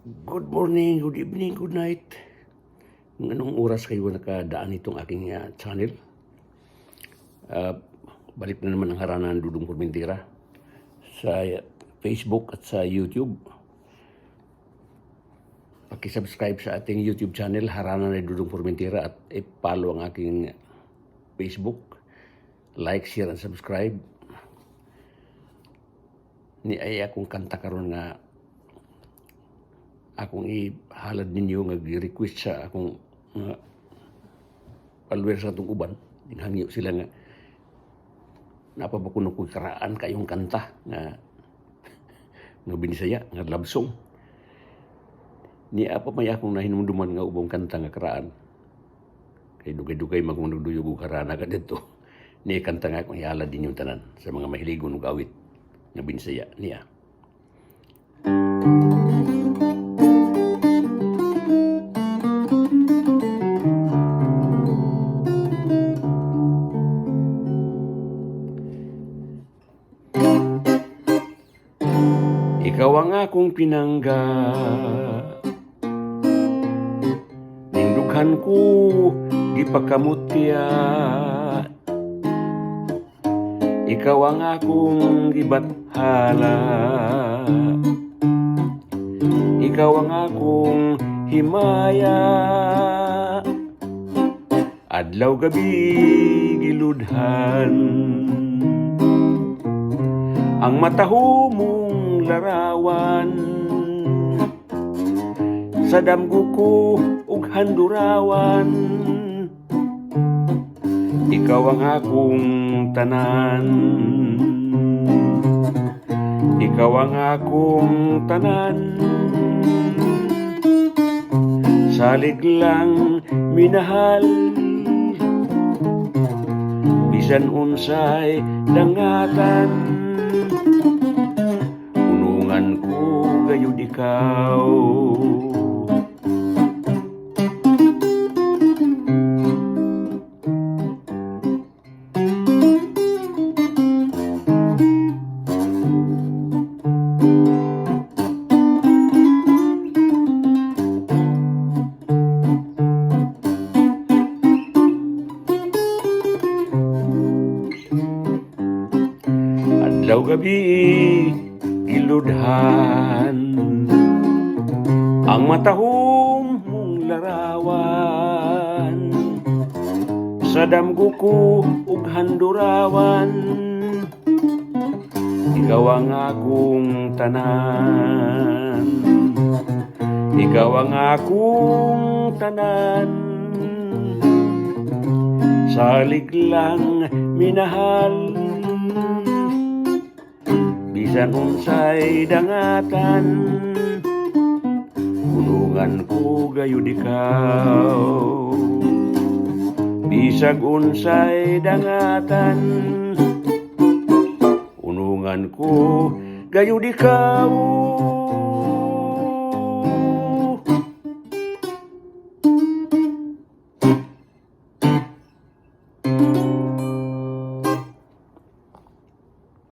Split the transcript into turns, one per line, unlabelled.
Good morning, good evening, good night. Anong oras kayo nakadaan itong aking ah, channel. Ah, balik na naman ang haranan Dudong Formentera sa Facebook at sa YouTube. Pakisubscribe sa ating YouTube channel, Haranan ni Dudong Formentera at i-follow ang aking Facebook. Like, share, and subscribe. Ni ay akong kanta karon nga akong ihalad ninyo nga request sa akong nga followers sa atong uban. Hangyo sila nga napabakuno ko karaan kayong kanta nga nga binisaya nga love song. Ni apa may akong nahinumduman nga ubang kanta nga karaan. Kay dugay-dugay magmunduyog og karana ka dito. Ni kanta nga akong ihalad ninyo tanan sa mga mahiligon ug awit nga binisaya niya Ikaw ang akong pinangga Nindughan ko gipakamutya Ikaw ang akong gibathala Ikaw ang akong himaya. Adlaw gabi giludhan ang mataho mong larawan. Sa damgo ko ug handurawan. Ikaw ang akong tanan. Ikaw ang akong tanan. Salig lang minahal. Bisan unsay dangatan gayud ikaw Adlaw gabi iludhan Ang matahong mong larawan Sa damgo ko ug handurawan Ikaw ang akong tanan. Ikaw ang akong tanan. Salig lang minahal Bisan unsay dangatan Ulungan ko gayud ikaw. Bisag unsay dangatan. Unungan ko gayud ikaw